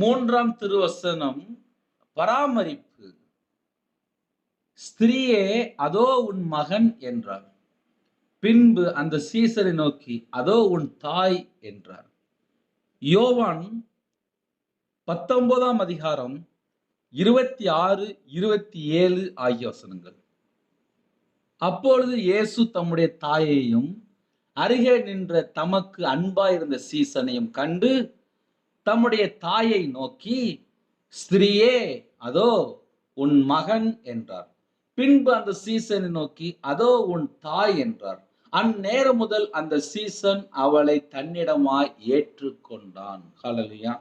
மூன்றாம் திருவசனம் பராமரிப்பு. ஸ்திரீயே அதோ உன் மகன் என்றார். பின்பு அந்த சீசரை நோக்கி அதோ உன் தாய் என்றார். யோவான் பத்தொன்பதாம் அதிகாரம் இருபத்தி ஆறு இருபத்தி ஏழு ஆகிய வசனங்கள். அப்பொழுது இயேசு தம்முடைய தாயையும் அருகே நின்ற தமக்கு அன்பாயிருந்த சீசனையும் கண்டு தம்முடைய தாயை நோக்கி ஸ்திரீயே அதோ உன் மகன் என்றார். பின்பு அந்த சீசனை நோக்கி அதோ உன் தாய் என்றார். அந்நேரம் முதல் அந்த சீசன் அவளை தன்னிடமாய் ஏற்றுக்கொண்டான். ஹலலியா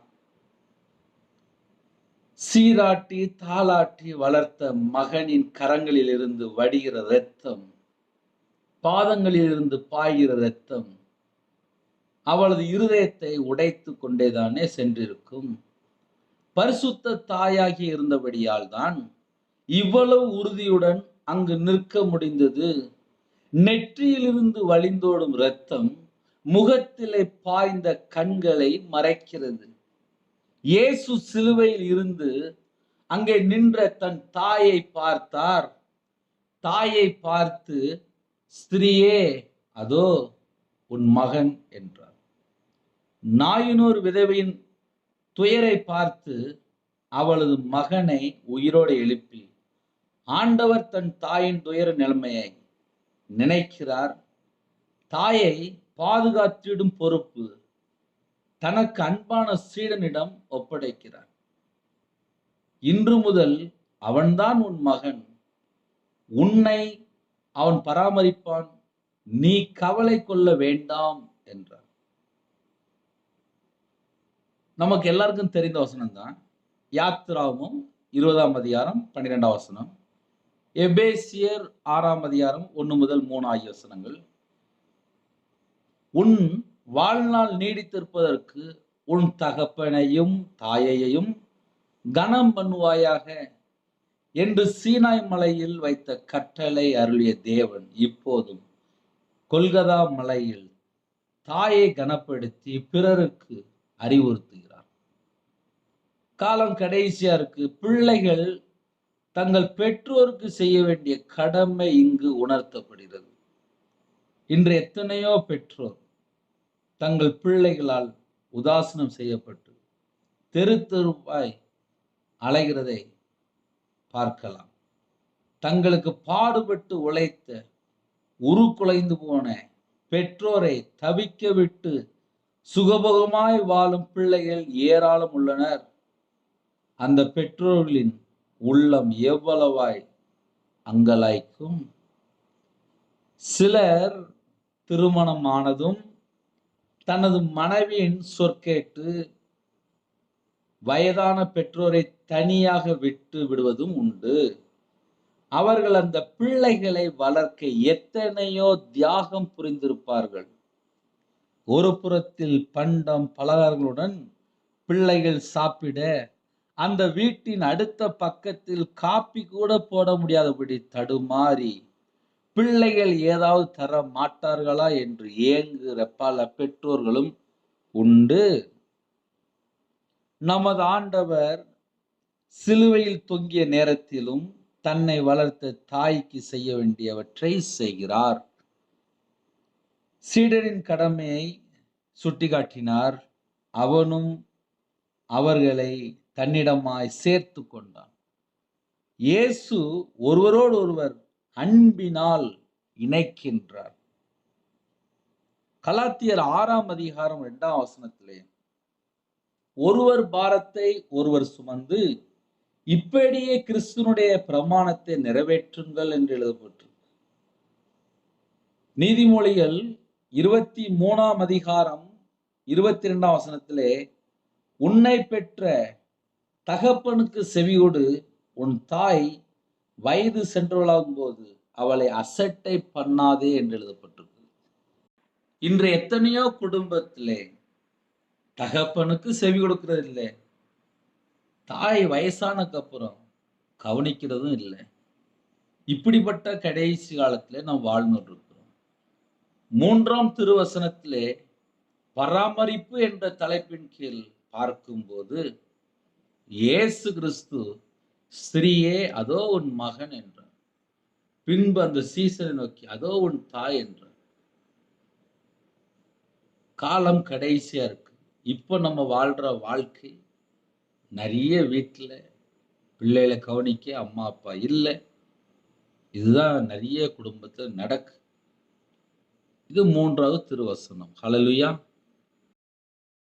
சீராட்டி தாளாட்டி வளர்த்த மகனின் கரங்களில் இருந்து வடிகிற இரத்தம் பாதங்களில் இருந்து பாய்கிற இரத்தம் அவளது இருதயத்தை உடைத்து கொண்டேதானே சென்றிருக்கும். பரிசுத்த தாயாகி இருந்தபடியால் தான் இவ்வளவு உறுதியுடன் அங்கு நிற்க முடிந்தது. நெற்றியிலிருந்து வழிந்தோடும் இரத்தம் முகத்திலே பாய்ந்த கண்களை மறைக்கிறது. இயேசு சிலுவையில் இருந்து அங்கே நின்ற தன் தாயை பார்த்தார். தாயை பார்த்து ஸ்திரியே அதோ உன் மகன் என்றார். நாயினூர் விதவையின் துயரை பார்த்து அவளது மகனை உயிரோடு எழுப்பி ஆண்டவர் தன் தாயின் துயர நிலைமையை நினைக்கிறார். தாயை பாதுகாத்திடும் பொறுப்பு தனக்கு அன்பான சீடனிடம் ஒப்படைக்கிறார். இன்று முதல் அவன்தான் உன் மகன். உன்னை அவன் பராமரிப்பான். நீ கவலை கொள்ள வேண்டாம் என்றார் நமக்கு எல்லாருக்கும் தெரிந்த வசனம் தான் யாத்ராவும் இருபதாம் அதிகாரம் பன்னிரெண்டாம் வசனம். எபேசியர் ஆறாம் அதிகாரம் ஒன்று முதல் மூணு ஆகிய வசனங்கள். உன் வாழ்நாள் நீடித்திருப்பதற்கு உன் தகப்பனையும் தாயையும் கனம் பண்ணுவாயாக என்று சீனாய் மலையில் வைத்த கட்டளை அருளிய தேவன் இப்போதும் கொல்கதா மலையில் தாயை கனப்படுத்தி பிறருக்கு அறிவுறுத்துகிறார். காலம் கடைசியா இருக்கு. பிள்ளைகள் தங்கள் பெற்றோருக்கு செய்ய வேண்டிய கடமை இங்கு உணர்த்தப்படுகிறது. இன்று எத்தனையோ பெற்றோர் தங்கள் பிள்ளைகளால் உதாசனம் செய்யப்பட்டு தெரு தெருவாய் அலைகிறதை பார்க்கலாம். தங்களுக்கு பாடுபட்டு உழைத்த உருக்குலைந்து போன பெற்றோரை தவிக்க விட்டு சுகபோகமாய் வாழும் பிள்ளைகள் ஏராளம் உள்ளனர். அந்த பெற்றோர்களின் உள்ளம் எவ்வளவாய் அங்கலாய்க்கும். சிலர் திருமணமானதும் தனது மனைவியின் சொற்கேட்டு வயதான பெற்றோரை தனியாக விட்டு விடுவதும் உண்டு. அவர்கள் அந்த பிள்ளைகளை வளர்க்க எத்தனையோ தியாகம் புரிந்திருப்பார்கள். ஒரு புறத்தில் பண்டம் பலகாரங்களுடன் பிள்ளைகள் சாப்பிட அந்த வீட்டின் அடுத்த பக்கத்தில் காப்பி கூட போட முடியாதபடி தடுமாறி பிள்ளைகள் ஏதாவது தர மாட்டார்களா என்று ஏங்குகிற பல பெற்றோர்களும் உண்டு. நமது ஆண்டவர் சிலுவையில் தொங்கிய நேரத்திலும் தன்னை வளர்த்த தாய்க்கு செய்ய வேண்டியவற்றை செய்கிறார். சீடரின் கடமையை சுட்டிக்காட்டினார். அவனும் அவர்களை தன்னிடமாய் சேர்த்து கொண்டான். இயேசு ஒருவரோடு ஒருவர் அன்பினால் இணைக்கின்றார். கலாத்தியர் ஆறாம் அதிகாரம் இரண்டாம் வசனத்திலே ஒருவர் பாரத்தை ஒருவர் சுமந்து இப்படியே கிறிஸ்துனுடைய பிரமாணத்தை நிறைவேற்றுங்கள் என்று எழுதப்பட்டு நீதிமொழிகள் இருபத்தி மூணாம் அதிகாரம் இருபத்தி ரெண்டாம் வசனத்திலே உன்னை பெற்ற தகப்பனுக்கு செவியோடு உன் தாய் வயது சென்றவளாகும் போது அவளை அசட்டை பண்ணாதே என்று எழுதப்பட்டிருக்கு. இன்று எத்தனையோ குடும்பத்திலே தகப்பனுக்கு செவி கொடுக்கறது இல்லை. தாய் வயசானக்கு அப்புறம் கவனிக்கிறதும் இல்லை. இப்படிப்பட்ட கடைசி காலத்திலே நாம் வாழ்ந்துட்டு இருக்கோம். மூன்றாம் திருவசனத்திலே பராமரிப்பு என்ற தலைப்பின் கீழ் பார்க்கும்போது இயேசு கிறிஸ்து ஸ்திரீயே அதோ உன் மகன் என்றார். பின்பு அந்த சீசனை நோக்கி அதோ உன் தாய் என்றார். காலம் கடைசியா இருக்கு. இப்போ நம்ம வாழ்ற வாழ்க்கை நிறைய வீட்டில் பிள்ளைகளை கவனிக்க அம்மா அப்பா இல்லை. இதுதான் நிறைய குடும்பத்தில் நடக்கு. இது மூன்றாவது திருவசனம். ஹலலுயா